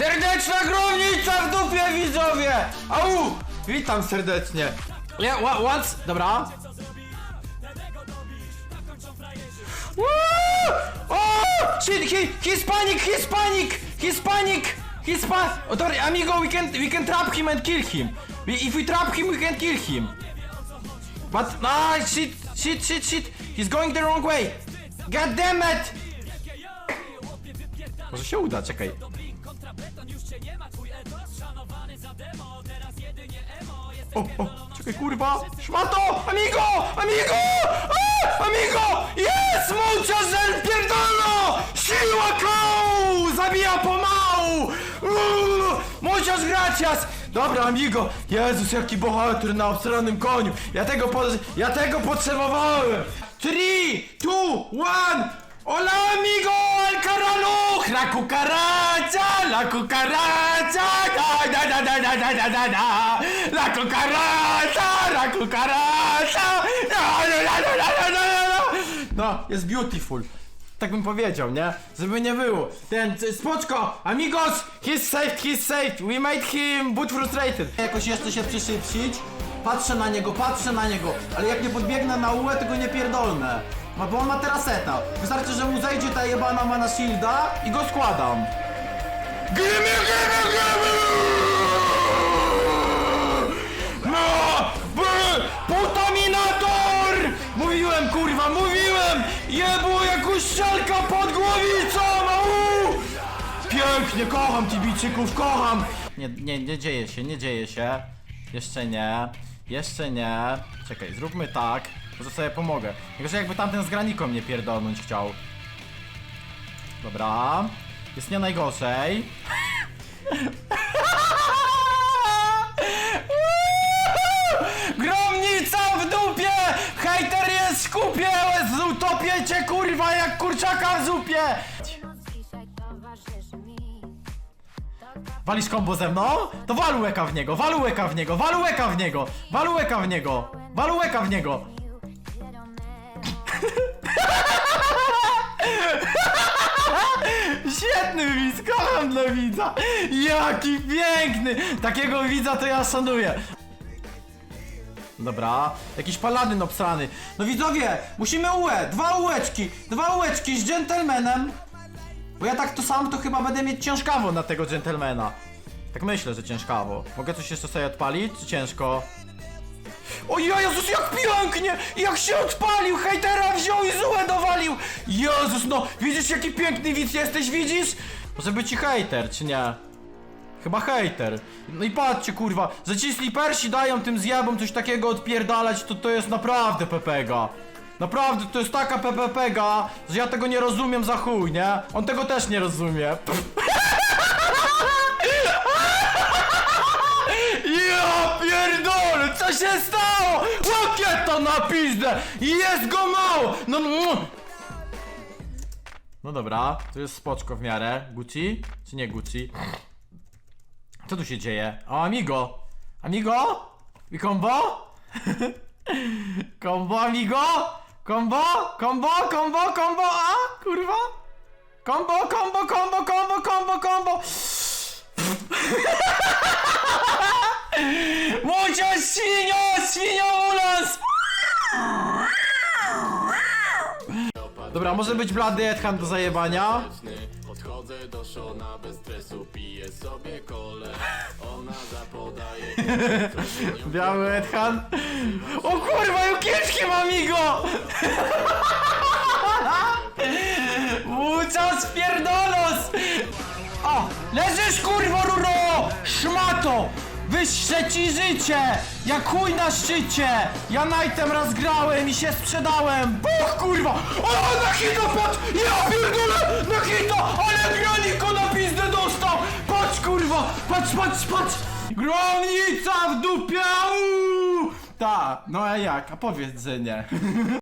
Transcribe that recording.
Serdeczna gromnica w dupie widzowie! Au! Witam serdecznie. Ja, wa, once, dobra. Woo! Oh! Shit, he, he's panic, he's panic, he's panic, he's pa... Oh, sorry, amigo, we can, we can trap him and kill him. We, if we trap him, we can kill him. But, ah, shit, shit, shit, shit. He's going the wrong way. God damn it! Może się uda, czekaj. O, o, czekaj, kurwa! Szmato! Amigo! Amigo! A, amigo! Jest! Muchas del pierdolno! Siła koł! Zabija pomału! Uuu, Muchas gracias! Dobra, amigo! Jezus, jaki bohater na obsranym koniu! Ja tego po... Ja tego potrzebowałem! 3, 2, 1! Hola amigo, al caraluch, la cucaracha, la cucaracha, da da da da da da da da la cucaracha, la cucaracha, da da da da da da da. No, jest beautiful. Tak bym powiedział, nie? Żeby nie było. Ten, spoczko, amigos, he's saved, he's saved, we made him but frustrated. Jakoś jeszcze się przyszybcić, patrzę na niego, patrzę na niego, ale jak nie podbiegnę na ułę, to go nie pierdolnę. No bo on ma teraz seta. Wystarczy, że mu zejdzie ta jebana mana shielda i go składam. Gimme, gimme, gimme! No! B- Putaminator! Mówiłem, kurwa, mówiłem! Jebło jak uszczelka pod głowicą! Au! Pięknie, kocham Tibijczyków, kocham! Nie, nie, nie dzieje się, nie dzieje się. Jeszcze nie, jeszcze nie. Czekaj, zróbmy tak, może sobie pomogę. Tylko, że jakby tamten z graniką mnie pierdolnąć chciał. Dobra. Jest nie najgorzej. Gromnica w dupie! Hejter jest w kupie! Utopię cię kurwa jak kurczaka w zupie! Walisz kombo ze mną? To walułeka w niego, walułeka w niego, walułeka w niego, walułeka w niego, walułeka w niego. Świetny widz, kocham dla widza! Jaki piękny! Takiego widza to ja szanuję. Dobra, jakiś paladyn obsrany. No widzowie, musimy UE, dwa ułeczki, dwa ułeczki z gentlemanem. Bo ja tak to sam to chyba będę mieć ciężkawo na tego gentlemana. Tak myślę, że ciężkawo. Mogę coś jeszcze sobie odpalić, czy ciężko? O Jezus, jak pięknie! Jak się odpalił! Hejtera wziął i zułę dowalił! Jezus, no! Widzisz, jaki piękny widz jesteś, widzisz? Może być i hejter, czy nie? Chyba hejter. No i patrzcie, kurwa, że ci slipersi dają tym zjebom coś takiego odpierdalać, to to jest naprawdę pepega. Naprawdę, to jest taka PPPega, że ja tego nie rozumiem za chuj, nie? On tego też nie rozumie. Ja pierdolę, co się stało? Łakieta na pizdę! Jest go mało! No, no. no dobra, to jest spoczko w miarę. Gucci? Czy nie Gucci? Co tu się dzieje? O, amigo! Amigo? I combo? Combo, amigo? Combo? Combo? Combo? A? Kurwa? Combo, combo, combo, combo, combo, combo! Dobra, może być blady Edhan do zajebania. Podchodzę do Szona bez stresu, piję sobie kole Ona zapodaje Biały Edhan. O kurwa, jukieczkiem amigo! Muchas pierdolos! O, leżysz kurwo ruro! Szmato! Wyższe ci życie! Jak chuj na szczycie! Ja Knightem raz grałem i się sprzedałem! Buch kurwa! O, na hito patrz! Ja pierdolę! Na hito! Ale graniko na pizdę dostał! Patrz kurwa! Patrz, patrz, patrz! Gromnica w dupie! uuu! Ta, no a jak? A powiedz, że nie.